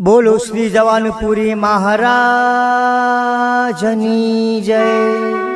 બોલો શ્રી જવાનપુરી મહારાજની જય.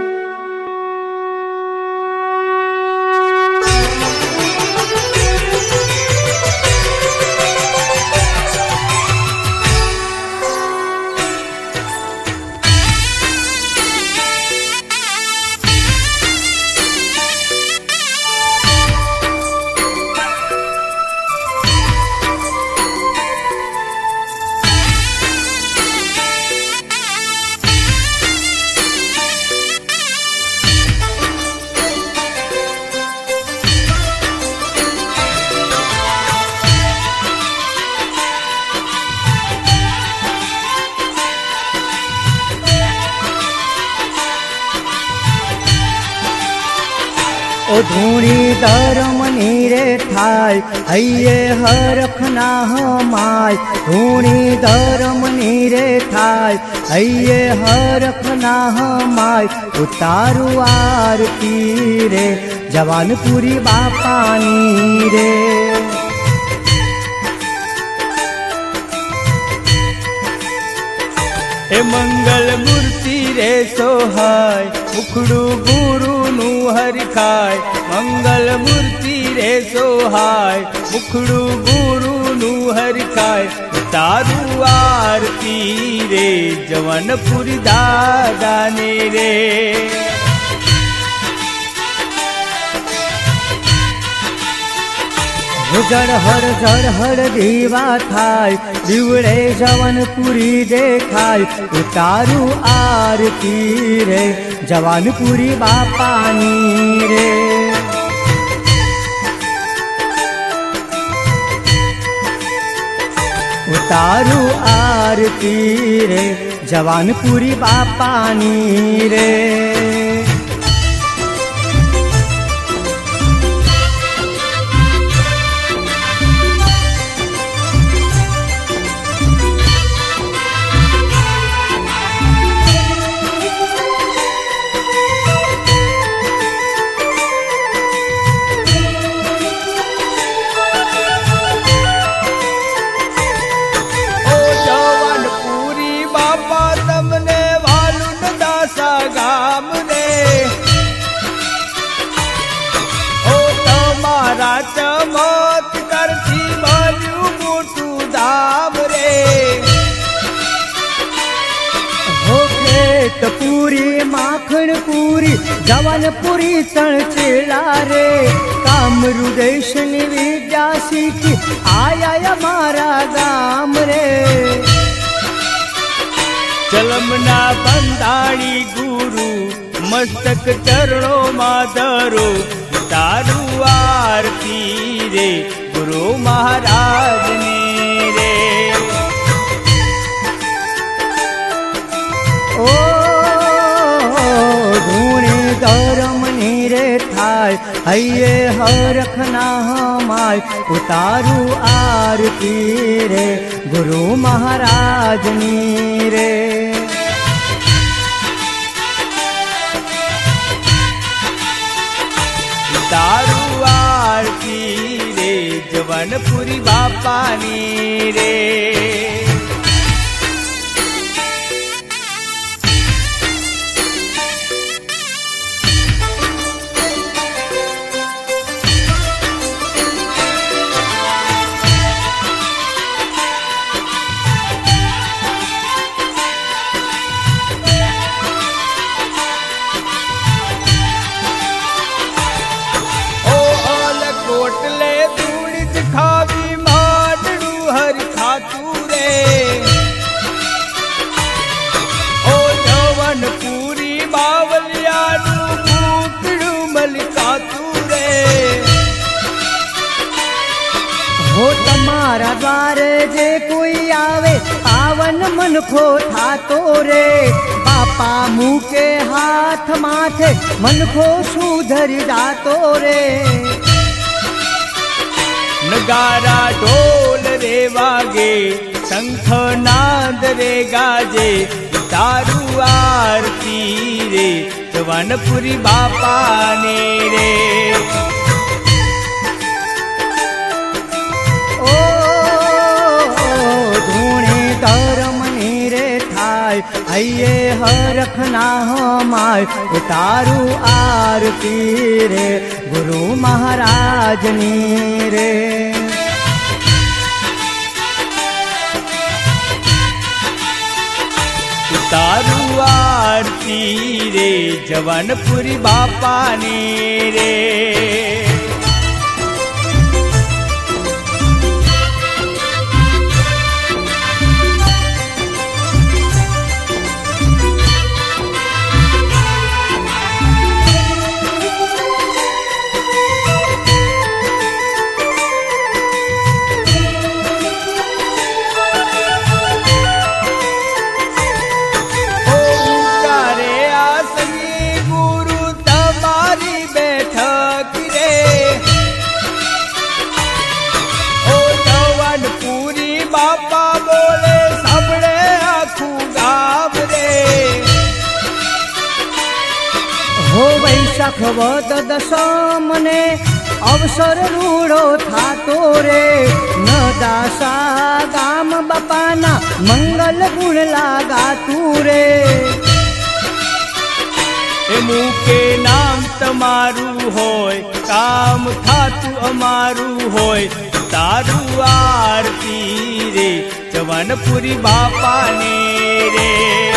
ધૂણી ધર્મની નીરે થાય હૈયે હરખ ના હમાય ધૂણી ધર્મની નીરે થાય હૈયે હરખ ના હમાય ઉતારું આરતી રે, જવાનપુરી બાપાની રે. એ મંગલ મૂર્તિ રે સોહાય મુખડું ગુરુનું હરખાય મંગલ મૂર્તિ રે સોહાય મુખડું ગુરુનું હરખાય તારું આરતી રે જવનપુરી દાદાને રે. જળ હર જળ હર દીવા થાય. દીવડે જવાનપુરી દેખાય. ઉતારું આરતી રે, જવાનપુરી બાપાની રે. ઉતારું આરતી રે, જવાનપુરી બાપાની રે. જવાન પૂરી ચણચેલા રે. કામરુ દેશની વિદ્યા શીખી. આયા મારા ગામ રે. ચલમના બંધાણી ગુરુ, મસ્તક ચરણોમાં ધરો. તારું આરતી રે, ગુરુ મહારાજની રે. ધૂણે ધર્મની રે થાય, હૈયે હરખ ના હમાય ઉતારું આરતી રે, ગુરુ મહારાજની રે તારું આરતી રે, જવનપુરી બાપાની રે તમારા જે કોઈ આવે, પાવન મનખો થાતો રે. બાપા મૂકે હાથ માથે મનખો સુધરી જાતો રે. નગારા ઢોલ રે વાગે, શંખ નાદ રે ગાજે તારું આરતી રે, જવાનપુરી બાપાને રે. હૈયે હરખના હમાય ઉતારું આરતી રે ગુરુ મહારાજની રે તારું આરતી રે જવાનપુરી બાપાની રે વદ દશમને અવસર રૂડો થાતો રે. ન દાસા ગામ બાપાના મંગલ ગુણ લાગાતું રે. એ મુકે નામ તમારું હોય, કામ થાતું અમારું હોય. તારું આરતી રે, જવાનપુરી બાપાને રે.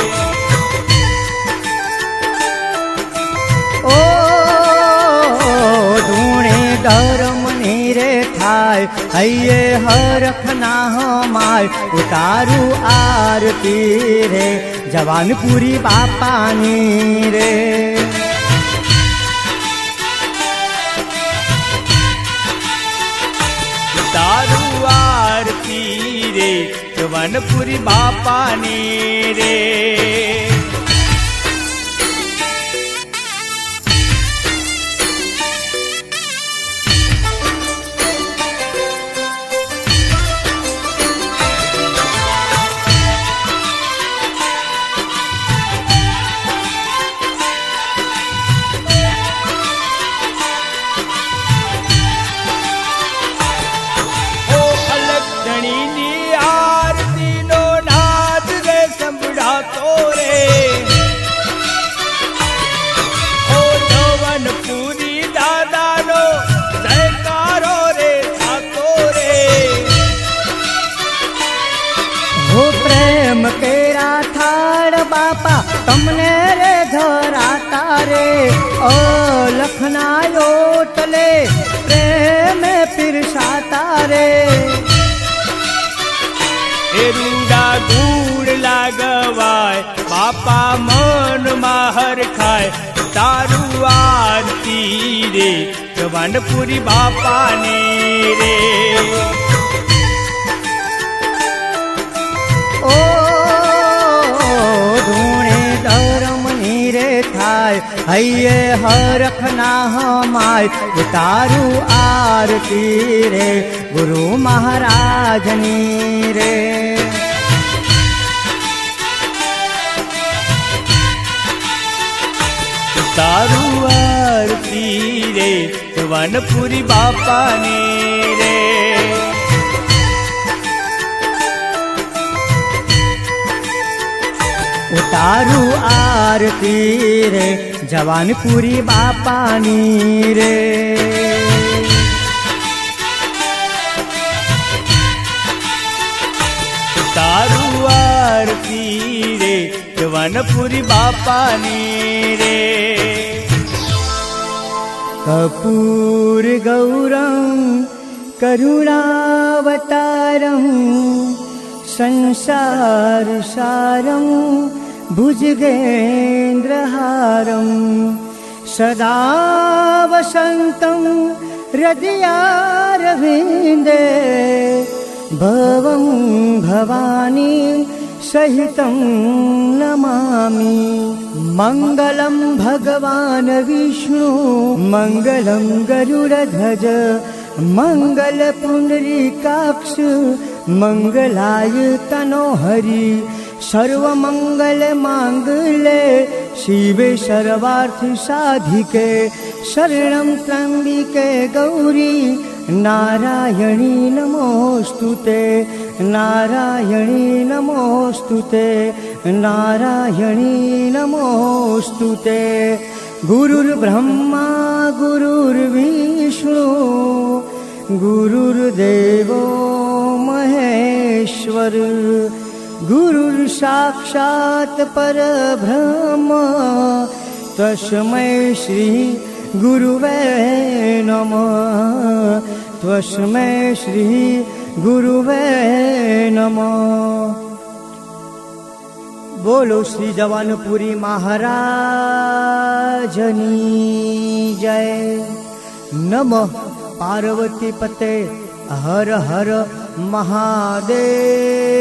ધૂણે મને રે થાય. હૈયે હરખના હમાય ઉતારું આરતી રે. જવાનપુરી બાપાની રે. તારું આરતી રે, જવાનપુરી બાપાની રે. રે ધરાતા રે ઓ લખનાયો તલે પ્રેમ પીરસાતા રે એ રૂડા ગુડ લાગવાય, બાપા મનમાં હરખાય તારું આરતી રે જવાનપુરી બાપાને રે. થાય હૈયે હરખના હમાય ઉતારું આરતી રે ગુરુ મહારાજની રે તારું આરતી રે વનપુરી બાપાને ઉતારું આરતી રે જવાનપુરી બાપાની રે તારું આરતી રે જવાનપુરી બાપાની રે કપૂર ગૌરમ કરુણાવતારમ સંસાર સારમ भुजगेन्द्रहारं सदा वसन्तं हृदयारविन्दे भवं भवानी सहितं नमामि। मङ्गलं भगवान् विष्णु मङ्गलं गरुडध्वज मङ्गलपुण्डरीकाक्ष मङ्गलाय तनोहरि सर्वमङ्गलमाङ्गले शिवे सर्वार्थसाधिके शरणं त्र्यम्बिके गौरी नारायणी नमोऽस्तु ते नारायणी नमोऽस्तु ते नारायणी नमोऽस्तु ते। गुरुर्ब्रह्मा गुरुर्विष्णु गुरुर्देवो महेश्वर। गुरुर्साक्षात् परब्रह्म तस्मै श्री गुरुवे नम। त्वस्मय श्री गुरुवे नम। बोलो श्री जवानपुरी महाराजनी जय। नमः पार्वती पते हर हर महादेव।